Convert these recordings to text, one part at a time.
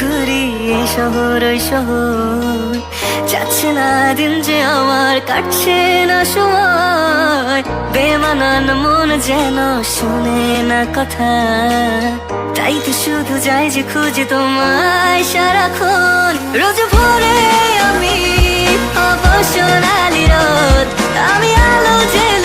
ঘুরি এই শহর, ওই শহর। যাচ্ছে না দিন যে আমার, কাটছে না সময়। বেমানান মন যেন শুনে না কথা। তাই তো শুধু যাই যে খুঁজে তোমায় সারাক্ষণ। রোজ ভোরে আমি অবসরালি রোদ আমি আলো জেলে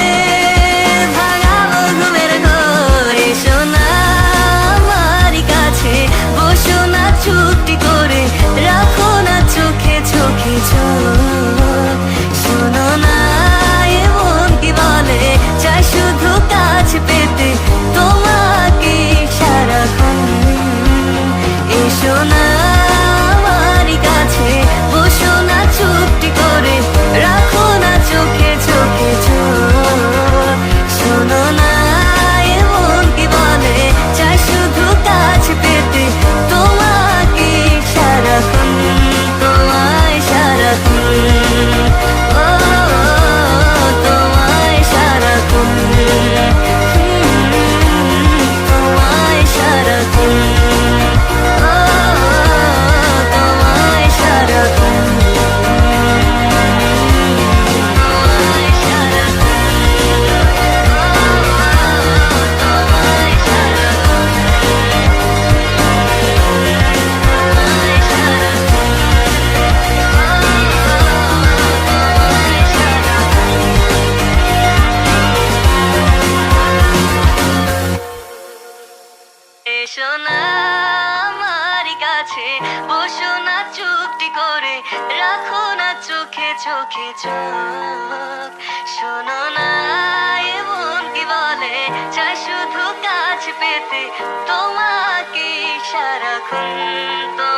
বসো না চুপটি করে, রাখো না চোখে চোখে চোখ। শোনো না এমন কি বলে চাই শুধু কাছ পেতে তোমাকে সারাক্ষণ